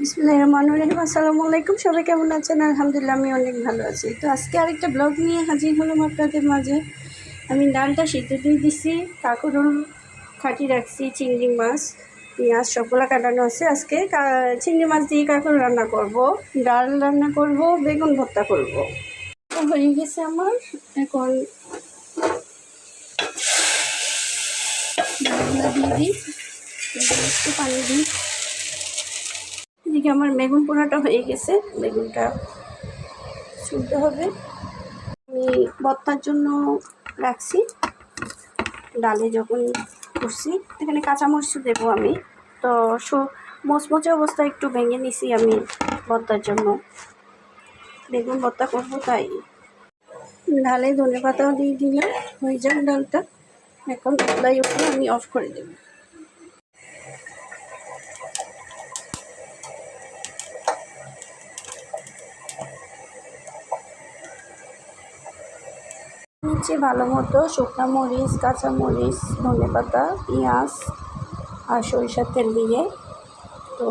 বিসমুল্লাহ রহমান রহিম আসসালামু আলাইকুম। সবাই কেমন আছেন? আলহামদুলিল্লাহ, আমি অনেক ভালো আছি। তো আজকে আরেকটা ব্লগ নিয়ে হাজির হলাম আপনাদের মাঝে। আমি ডালটা সিদ্ধ দিয়ে দিছি কাকুরুল খাটি রাখছি, চিংড়ি মাছ, পেঁয়াজ সবগুলো কাটানো আছে। আজকে চিংড়ি মাছ দিয়ে কাকুর রান্না করব। ডাল রান্না করব, বেগুন ভর্তা করব। হয়ে গেছে আমার। এখন দিয়ে দিই। একটু পানি দিই। এদিকে আমার বেগুন পোড়াটা হয়ে গেছে। বেগুনটা শুনতে হবে। আমি বত্তার জন্য রাখছি। ডালে যখন করছি, এখানে কাঁচামরিচ দেবো আমি। তো সো মচমচে অবস্থায় একটু ভেঙে নিছি আমি বত্তার জন্য। বেগুন ভর্তা করব তাই। ডালে ধনে পাতাও দিয়ে দিলাম। হয়ে যাক ডালটা। এখন উতলাই উঠলে আমি অফ করে দেবো। নিচে ভালো মতো শুকনো মরিচ, কাঁচা মরিচ, ধনে পাতা, পেঁয়াজ আর সরিষার তেল দিয়ে। তো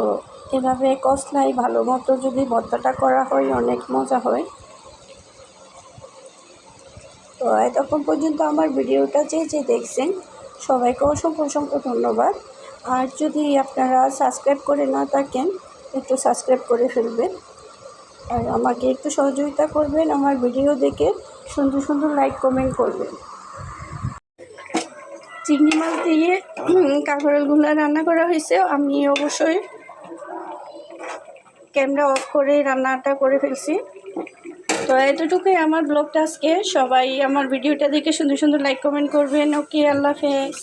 এভাবে কষলাই ভালো মতো যদি ভর্তাটা করা হয়, অনেক মজা হয়। তো এতক্ষণ পর্যন্ত আমার ভিডিওটা যে যে দেখছেন, সবাইকে অসংখ্য অসংখ্য ধন্যবাদ। আর যদি আপনারা সাবস্ক্রাইব করে না থাকেন, একটু সাবস্ক্রাইব করে ফেলবেন। আর আমাকে একটু সহযোগিতা করবেন আমার ভিডিও দেখে। সুন্দর সুন্দর লাইক কমেন্ট করবেন চিংড়ি মাছ দিয়ে কাঁকরোলগুলো রান্না করা হয়েছে। আমি অবশ্যই ক্যামেরা অফ করে রান্নাটা করে ফেলছি। তো এতটুকুই আমার ব্লগটা আজকে। সবাই আমার ভিডিওটা দেখে সুন্দর সুন্দর লাইক কমেন্ট করবেন। ওকে, আল্লাহ হাফেজ।